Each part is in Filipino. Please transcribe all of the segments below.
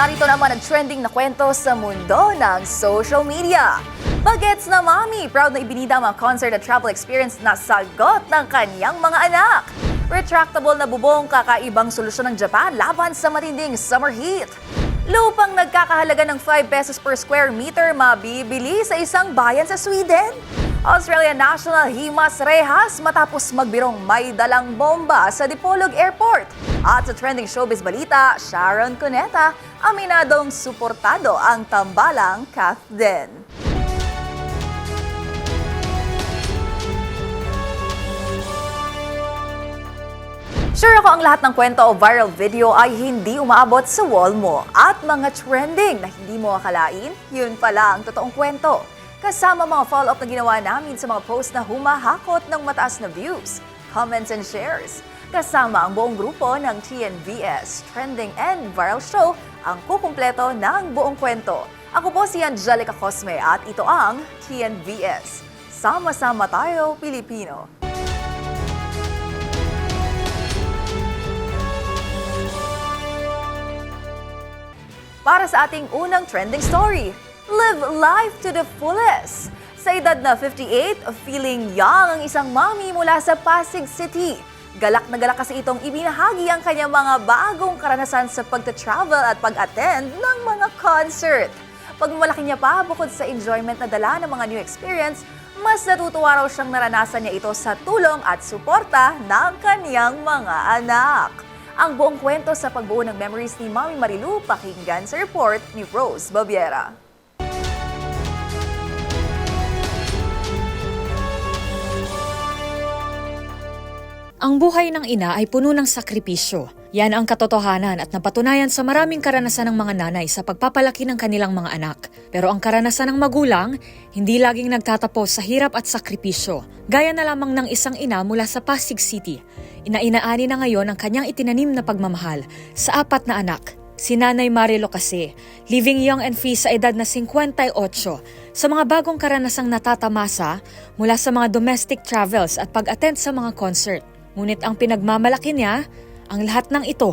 narito naman ang trending na kwento sa mundo ng social media. Bagets na mami, proud na ibinida ang concert at travel experience na sagot ng kanyang mga anak. Retractable na bubong kakaibang solusyon ng Japan laban sa matinding summer heat. Lupang nagkakahalaga ng 5 pesos per square meter mabibili sa isang bayan sa Sweden. Australia National Himas Rehas matapos magbirong may dalang bomba sa Dipolog Airport. At sa trending showbiz balita, Sharon Cuneta, aminadong suportado ang tambalang Kath Den. Sure ako ang lahat ng kwento o viral video ay hindi umaabot sa wall mo at mga trending na hindi mo akalain, yun pala ang totoong kwento. Kasama mga follow-up na ginawa namin sa mga post na humahakot ng mataas na views, comments and shares. Kasama ang buong grupo ng TNVS Trending and Viral Show ang kukumpleto ng buong kwento. Ako po si Angelica Cosme at ito ang TNVS. Sama-sama tayo, Pilipino. para sa ating unang trending story. Live life to the fullest. Sa edad na 58, feeling young ang isang mami mula sa Pasig City. Galak na galak kasi itong ibinahagi ang kanyang mga bagong karanasan sa pagta-travel at pag-attend ng mga concert. Pagmalaki niya pa, bukod sa enjoyment na dala ng mga new experience, mas natutuwa raw siyang naranasan niya ito sa tulong at suporta ng kaniyang mga anak. Ang buong kwento sa pagbuo ng memories ni Mami Marilu pakinggan sa report ni Rose Babiera. Ang buhay ng ina ay puno ng sakripisyo. Yan ang katotohanan at napatunayan sa maraming karanasan ng mga nanay sa pagpapalaki ng kanilang mga anak. Pero ang karanasan ng magulang, hindi laging nagtatapos sa hirap at sakripisyo. Gaya na lamang ng isang ina mula sa Pasig City. Inainaani na ngayon ang kanyang itinanim na pagmamahal sa apat na anak. Si Nanay Marilo kasi, living young and free sa edad na 58, sa mga bagong karanasang natatamasa mula sa mga domestic travels at pag-attend sa mga concert. Ngunit ang pinagmamalaki niya, ang lahat ng ito,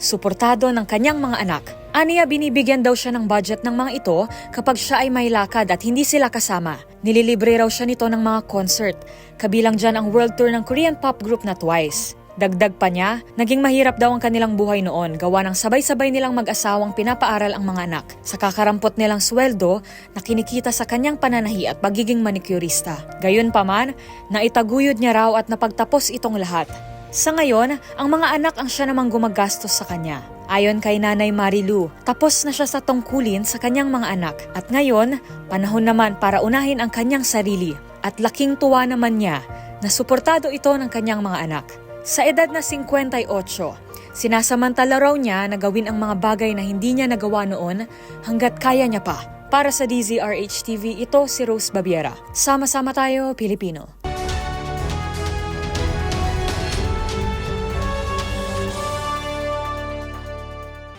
suportado ng kanyang mga anak. Aniya binibigyan daw siya ng budget ng mga ito kapag siya ay may lakad at hindi sila kasama. Nililibre raw siya nito ng mga concert, kabilang dyan ang world tour ng Korean pop group na Twice. Dagdag pa niya, naging mahirap daw ang kanilang buhay noon gawa ng sabay-sabay nilang mag-asawang pinapaaral ang mga anak sa kakarampot nilang sweldo na kinikita sa kanyang pananahi at pagiging manicurista. Gayunpaman, naitaguyod niya raw at napagtapos itong lahat. Sa ngayon, ang mga anak ang siya namang gumagastos sa kanya. Ayon kay Nanay Marilu, tapos na siya sa tungkulin sa kanyang mga anak at ngayon, panahon naman para unahin ang kanyang sarili at laking tuwa naman niya na suportado ito ng kanyang mga anak. Sa edad na 58, sinasamantala raw niya na gawin ang mga bagay na hindi niya nagawa noon hanggat kaya niya pa. Para sa DZRH TV, ito si Rose Babiera. Sama-sama tayo, Pilipino.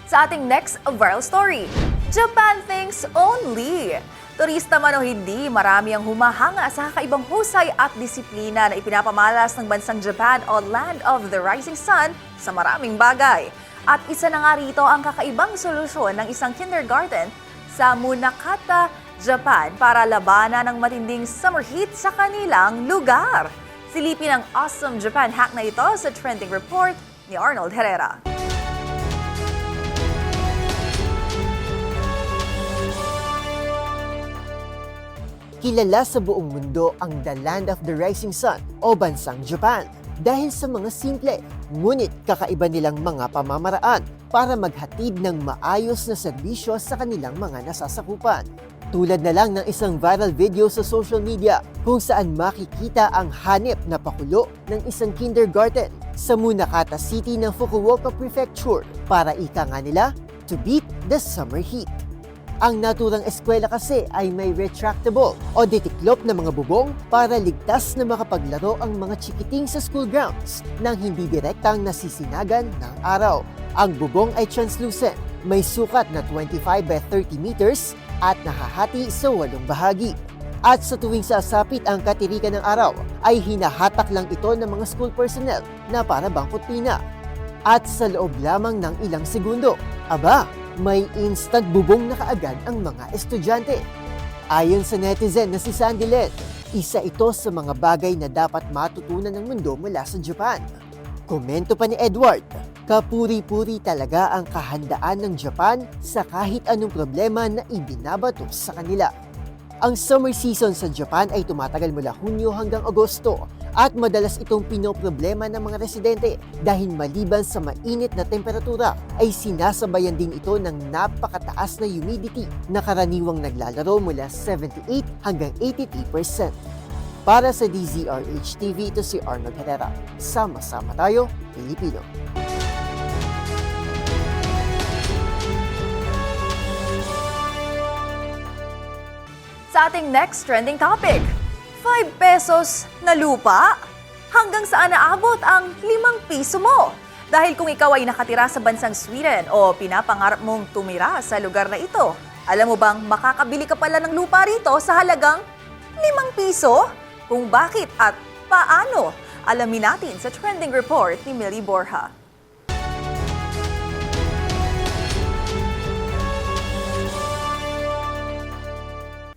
Sa ating next viral story, Japan thinks only. Turista man o hindi, marami ang humahanga sa kakaibang husay at disiplina na ipinapamalas ng bansang Japan o Land of the Rising Sun sa maraming bagay. At isa na nga rito ang kakaibang solusyon ng isang kindergarten sa Munakata, Japan para labanan ng matinding summer heat sa kanilang lugar. Silipin ang awesome Japan hack na ito sa trending report ni Arnold Herrera. Kilala sa buong mundo ang The Land of the Rising Sun o Bansang Japan dahil sa mga simple ngunit kakaiba nilang mga pamamaraan para maghatid ng maayos na serbisyo sa kanilang mga nasasakupan. Tulad na lang ng isang viral video sa social media kung saan makikita ang hanip na pakulo ng isang kindergarten sa Munakata City ng Fukuoka Prefecture para ika nga nila to beat the summer heat. Ang naturang eskwela kasi ay may retractable o detiklop na mga bubong para ligtas na makapaglaro ang mga chikiting sa school grounds nang hindi direktang nasisinagan ng araw. Ang bubong ay translucent, may sukat na 25 by 30 meters at nahahati sa walong bahagi. At sa tuwing sasapit ang katirikan ng araw, ay hinahatak lang ito ng mga school personnel na para bang pina. At sa loob lamang ng ilang segundo, aba, may instant bubong na kaagad ang mga estudyante. Ayon sa netizen na si Sandy Len, isa ito sa mga bagay na dapat matutunan ng mundo mula sa Japan. Komento pa ni Edward, kapuri-puri talaga ang kahandaan ng Japan sa kahit anong problema na ibinabato sa kanila. Ang summer season sa Japan ay tumatagal mula Hunyo hanggang Agosto at madalas itong pinoproblema ng mga residente dahil maliban sa mainit na temperatura ay sinasabayan din ito ng napakataas na humidity na karaniwang naglalaro mula 78 hanggang 83%. Para sa DZRH TV, ito si Arnold Herrera. Sama-sama tayo, Pilipino. Sa ating next trending topic, 5 pesos na lupa? Hanggang saan naabot ang 5 piso mo? Dahil kung ikaw ay nakatira sa bansang Sweden o pinapangarap mong tumira sa lugar na ito, alam mo bang makakabili ka pala ng lupa rito sa halagang 5 piso? Kung bakit at paano? Alamin natin sa trending report ni Millie Borja.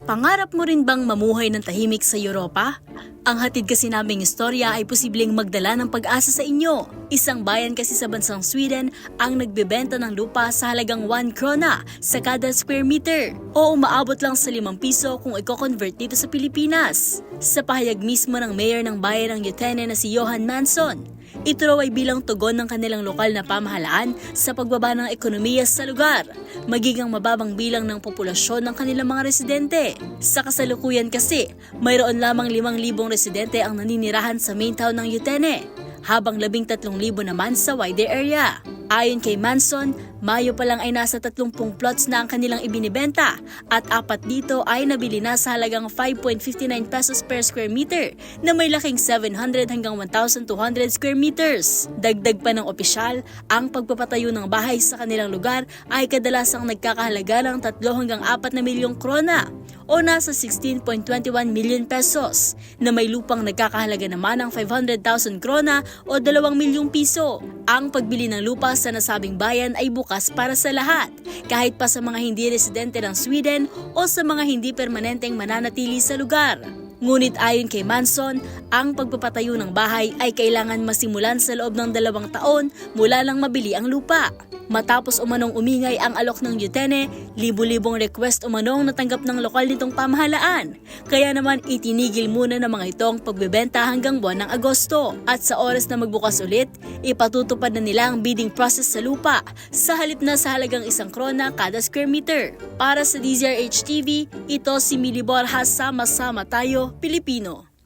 Pangarap mo rin bang mamuhay ng tahimik sa Europa? Ang hatid kasi naming istorya ay posibleng magdala ng pag-asa sa inyo. Isang bayan kasi sa bansang Sweden ang nagbebenta ng lupa sa halagang 1 krona sa kada square meter o umaabot lang sa 5 piso kung i-convert dito sa Pilipinas. Sa pahayag mismo ng mayor ng bayan ng Yutene na si Johan Manson, ito raw ay bilang tugon ng kanilang lokal na pamahalaan sa pagbaba ng ekonomiya sa lugar, magiging mababang bilang ng populasyon ng kanilang mga residente. Sa kasalukuyan kasi, mayroon lamang 5,000 residente ang naninirahan sa main town ng Yutene, habang 13,000 naman sa wider area. Ayon kay Manson, Mayo pa lang ay nasa 30 plots na ang kanilang ibinibenta at apat dito ay nabili na sa halagang 5.59 pesos per square meter na may laking 700 hanggang 1,200 square meters. Dagdag pa ng opisyal, ang pagpapatayo ng bahay sa kanilang lugar ay kadalasang nagkakahalaga ng 3 hanggang 4 na milyong krona o nasa 16.21 million pesos na may lupang nagkakahalaga naman ng 500,000 krona o 2 milyong piso. Ang pagbili ng lupa sa nasabing bayan ay bukas para sa lahat, kahit pa sa mga hindi residente ng Sweden o sa mga hindi permanenteng mananatili sa lugar. Ngunit ayon kay Manson, ang pagpapatayo ng bahay ay kailangan masimulan sa loob ng dalawang taon mula lang mabili ang lupa. Matapos umanong umingay ang alok ng Yutene, libu-libong request umanong natanggap ng lokal nitong pamahalaan. Kaya naman itinigil muna ng mga itong pagbebenta hanggang buwan ng Agosto. At sa oras na magbukas ulit, ipatutupad na nila ang bidding process sa lupa sa halip na sa halagang isang krona kada square meter. Para sa DZRH TV, ito si Mili Borja, sama-sama tayo, Pilipino.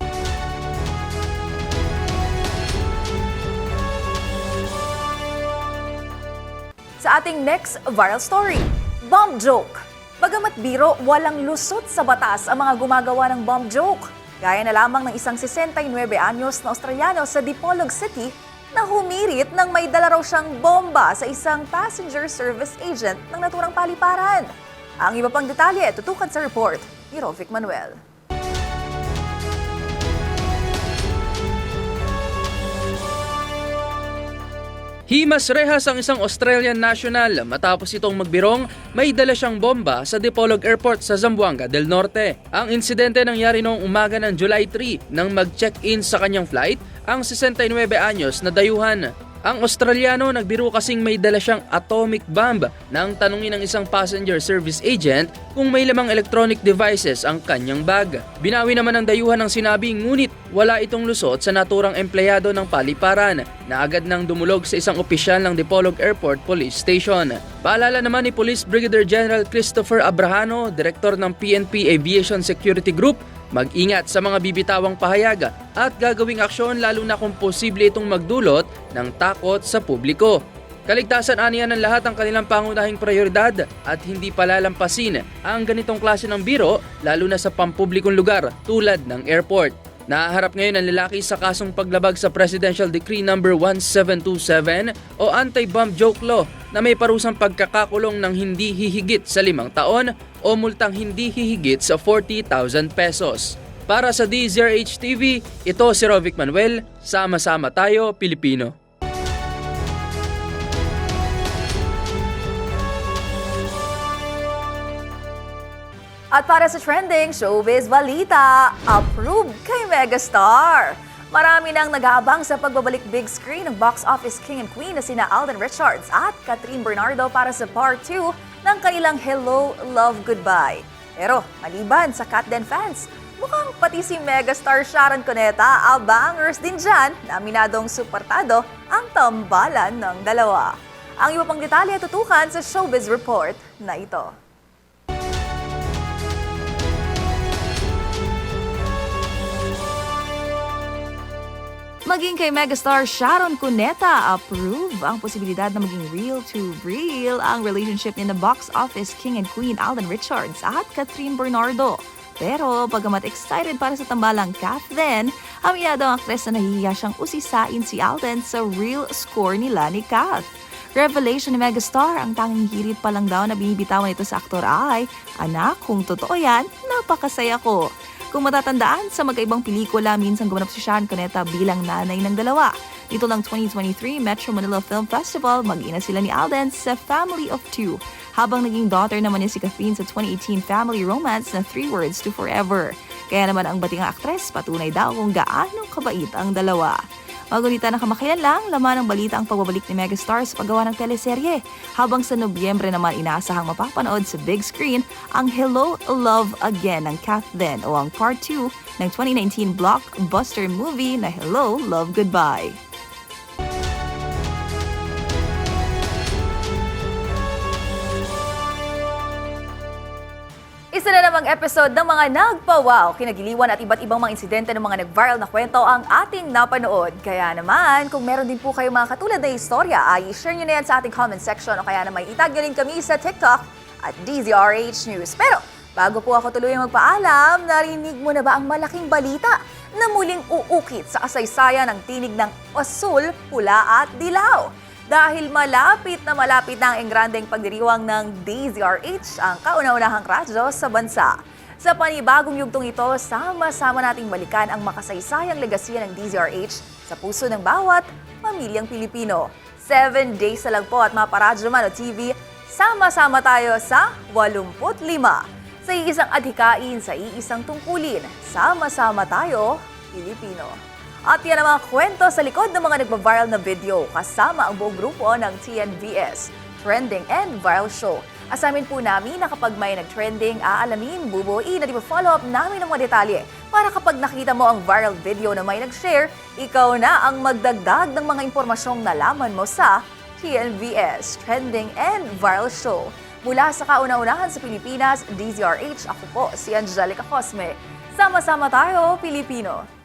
Sa ating next viral story, bomb joke. Bagamat biro, walang lusot sa batas ang mga gumagawa ng bomb joke. Gaya na lamang ng isang 69 anyos na Australiano sa Dipolog City na humirit nang may dala raw siyang bomba sa isang passenger service agent ng naturang paliparan. Ang iba pang detalye, tutukan sa report ni Rovic Manuel. Himas rehas ang isang Australian national matapos itong magbirong may dala siyang bomba sa Dipolog Airport sa Zamboanga del Norte. Ang insidente nangyari noong umaga ng July 3 nang mag-check-in sa kanyang flight ang 69 anyos na dayuhan. Ang Australiano nagbiro kasing may dala siyang atomic bomb nang tanungin ng isang passenger service agent kung may lamang electronic devices ang kanyang bag. Binawi naman ng dayuhan ang sinabi ngunit wala itong lusot sa naturang empleyado ng paliparan na agad nang dumulog sa isang opisyal ng Dipolog Airport Police Station. Paalala naman ni Police Brigadier General Christopher Abrahano, Direktor ng PNP Aviation Security Group, Mag-ingat sa mga bibitawang pahayag at gagawing aksyon lalo na kung posible itong magdulot ng takot sa publiko. Kaligtasan aniya ng lahat ang kanilang pangunahing prioridad at hindi palalampasin ang ganitong klase ng biro lalo na sa pampublikong lugar tulad ng airport. Naharap ngayon ang lalaki sa kasong paglabag sa Presidential Decree No. 1727 o Anti-Bomb Joke Law na may parusang pagkakakulong ng hindi hihigit sa limang taon o multang hindi hihigit sa 40,000 pesos. Para sa DZRH TV, ito si Rovic Manuel, sama-sama tayo Pilipino. At para sa trending showbiz balita, approved kay Megastar. Marami nang nag-aabang sa pagbabalik big screen ng box office king and queen na sina Alden Richards at Catherine Bernardo para sa part 2 ng kanilang Hello, Love, Goodbye. Pero maliban sa Katden fans, mukhang pati si Megastar Sharon Cuneta abangers din dyan na aminadong suportado ang tambalan ng dalawa. Ang iba pang detalye tutukan sa Showbiz Report na ito. Maging kay megastar Sharon Cuneta, approve ang posibilidad na maging real to real ang relationship ni na box office king and queen Alden Richards at Catherine Bernardo. Pero pagamat excited para sa tambalang Kath din, aminado ang aktres na nahihiya siyang usisain si Alden sa real score nila ni Kath. Revelation ni Megastar, ang tanging hirit pa lang daw na binibitawan ito sa aktor ay, Anak, kung totoo yan, napakasaya ko. Kung matatandaan, sa magkaibang pelikula, minsan gumanap si Sean Cuneta bilang nanay ng dalawa. Dito lang 2023 Metro Manila Film Festival, mag-ina sila ni Alden sa Family of Two. Habang naging daughter naman niya si Catherine sa 2018 family romance na Three Words to Forever. Kaya naman ang bating aktres, patunay daw kung gaano kabait ang dalawa. Magulita na kamakailan lang, laman ng balita ang pagbabalik ni Megastar sa paggawa ng teleserye. Habang sa Nobyembre naman inaasahang mapapanood sa big screen ang Hello, Love Again ng Kath Den o ang part 2 ng 2019 blockbuster movie na Hello, Love, Goodbye. Episode ng mga nagpawaw, kinagiliwan at iba't ibang mga insidente ng mga nag-viral na kwento ang ating napanood. Kaya naman, kung meron din po kayo mga katulad na istorya, ay share nyo na yan sa ating comment section o kaya naman itag nyo rin kami sa TikTok at DZRH News. Pero bago po ako tuloy magpaalam, narinig mo na ba ang malaking balita na muling uukit sa kasaysayan ng tinig ng asul, pula at dilaw? Dahil malapit na malapit na ang engrandeng pagdiriwang ng DZRH, ang kauna-unahang radyo sa bansa. Sa panibagong yugtong ito, sama-sama nating balikan ang makasaysayang legasya ng DZRH sa puso ng bawat pamilyang Pilipino. Seven days na lang po at maparadyo man o TV, sama-sama tayo sa 85. Sa iisang adhikain, sa iisang tungkulin, sama-sama tayo, Pilipino. At yan ang mga kwento sa likod ng mga nagpa-viral na video kasama ang buong grupo ng TNVS, Trending and Viral Show. Asamin po namin na kapag may nag-trending, aalamin, bubuin at ipa-follow up namin ang mga detalye para kapag nakita mo ang viral video na may nag-share, ikaw na ang magdagdag ng mga impormasyong nalaman mo sa TNVS, Trending and Viral Show. Mula sa kauna-unahan sa Pilipinas, DZRH, ako po si Angelica Cosme. Sama-sama tayo, Pilipino.